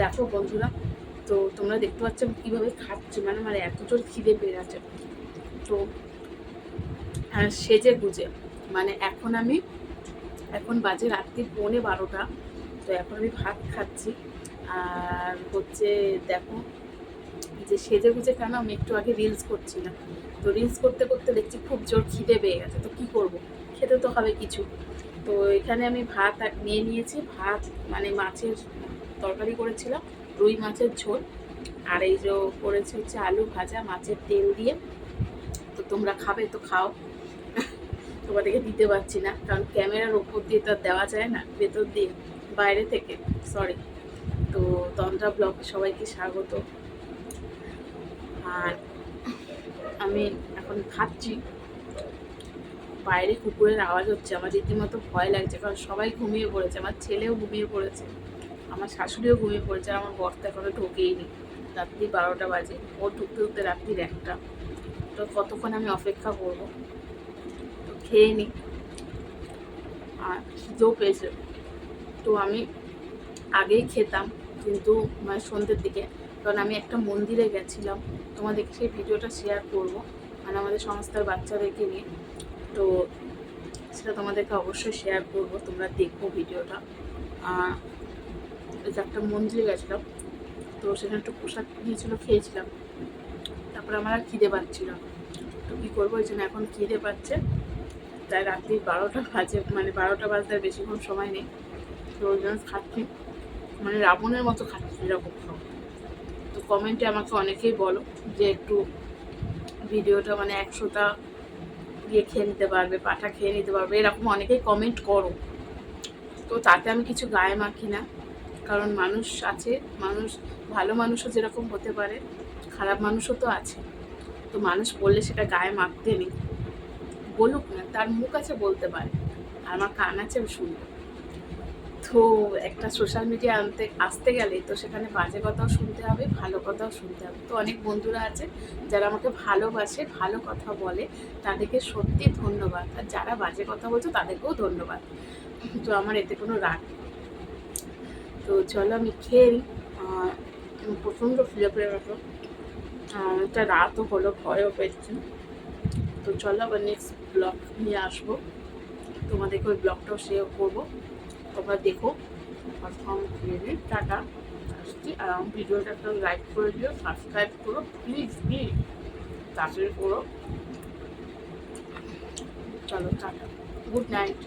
দেখো বন্ধুরা, তো তোমরা দেখতে পাচ্ছ কীভাবে খাচ্ছি। মানে আমার এত জোর খিদে পেয়ে গেছে। তো সেজে গুজে। মানে এখন আমি, এখন বাজে রাত্রি পৌনে বারোটা। তো এখন আমি ভাত খাচ্ছি। আর হচ্ছে দেখো যে সেজে গুজে কেন আমি একটু আগে রিলস করছিলাম। তো রিলস করতে করতে দেখছি খুব জোর খিদে পেয়ে গেছে। তো কি করব? খেতে তো হবে কিছু। তো এখানে আমি ভাত নিয়ে নিয়েছি। ভাত মানে মাছের তরকারি করেছিলাম, রুই মাছের ঝোল। আর এই যে করেছি হচ্ছে আলু ভাজা, মাছের তেল দিয়ে। তো তোমরা খাবে তো খাও। তোমাদেরকে দিতে পারছি না, কারণ ক্যামেরার ওপর দিয়ে তো দেওয়া যায় না, ভেতর দিয়ে, বাইরে থেকে সরি তো তন্দ্রা ব্লগ সবাইকে স্বাগত। আর আমি এখন খাচ্ছি। বাইরে কুকুরের আওয়াজ হচ্ছে, আমার রীতিমতো ভয় লাগছে, কারণ সবাই ঘুমিয়ে পড়েছে, আমার ছেলেও ঘুমিয়ে পড়েছে, আমার শাশুড়িও ঘুমিয়ে পড়েছে, আর আমার বর্তা এখনও ঢোকেই নি। রাত্রি বারোটা বাজে, ও ঢুকতে ঢুকতে রাত্রির একটা। তো কতক্ষণ আমি অপেক্ষা করব? তো খেয়ে নিই আর খিদেও পেয়েছে। তো আমি আগেই খেতাম, কিন্তু মানে সন্ধ্যের দিকে, কারণ আমি একটা মন্দিরে গেছিলাম। তোমাদেরকে সেই ভিডিওটা শেয়ার করব। মানে আমাদের সংস্থার বাচ্চাদেরকে নিয়ে। তো সেটা তোমাদেরকে অবশ্যই শেয়ার করব, তোমরা দেখো ভিডিওটা। একটা মন্দিরে গেছিলাম, তো সেখানে একটু পোশাক দিয়েছিলো খেয়েছিলাম। তারপরে আমার আর খিদে পাচ্ছিল তো কী করব, ওই জন্য এখন খিদে পাচ্ছে। তাই রাত্রি বারোটা বাজে মানে বারোটা বাজতে আর বেশিক্ষণ সময় নেই। তো ওই জন্য খাচ্ছি। মানে রাবণের মতো খাচ্ছি, এরকম তো কমেন্টে আমাকে অনেকেই বলো যে একটু ভিডিওটা মানে একশোটা দিয়ে খেয়ে নিতে পারবে, পাঠা খেয়ে নিতে পারবে, এরকম অনেকেই কমেন্ট করো। তো তাতে আমি কিছু গায়ে মাখি না, কারণ মানুষ আছে, মানুষ, ভালো মানুষও যেরকম হতে পারে, খারাপ মানুষও তো আছে। তো মানুষ বললে সেটা গায়ে মাখতে নেই। বলুক না, তার মুখ আছে বলতে পারে, আর আমার কান আছে শুনব। তো একটা সোশ্যাল মিডিয়া আনতে, আসতে গেলে তো সেখানে বাজে কথাও শুনতে হবে, ভালো কথাও শুনতে হবে। তো অনেক বন্ধুরা আছে যারা আমাকে ভালোবাসে, ভালো কথা বলে, তাদেরকে সত্যি ধন্যবাদ। আর যারা বাজে কথা বলছো তাদেরকেও ধন্যবাদ। তো আমার এতে কোনো রাগ। তো চলো আমি আর প্রচণ্ড ফিরে পেয়ে গেছো এটা রাতও হলো, ভয়ও পেয়েছি। তো চলো আবার নেক্সট ব্লগ নিয়ে আসব। তোমাদেরকে ওই ব্লগটাও শেয়ার করব। তোমরা দেখো। প্রথম ভিডিও টাটা। আসছি। আর আমার ভিডিওটা একটা লাইক করে দিও সাবস্ক্রাইব করো। প্লিজ প্লিজ তাড়াতাড়ি করো। চলো, টাটা। Good night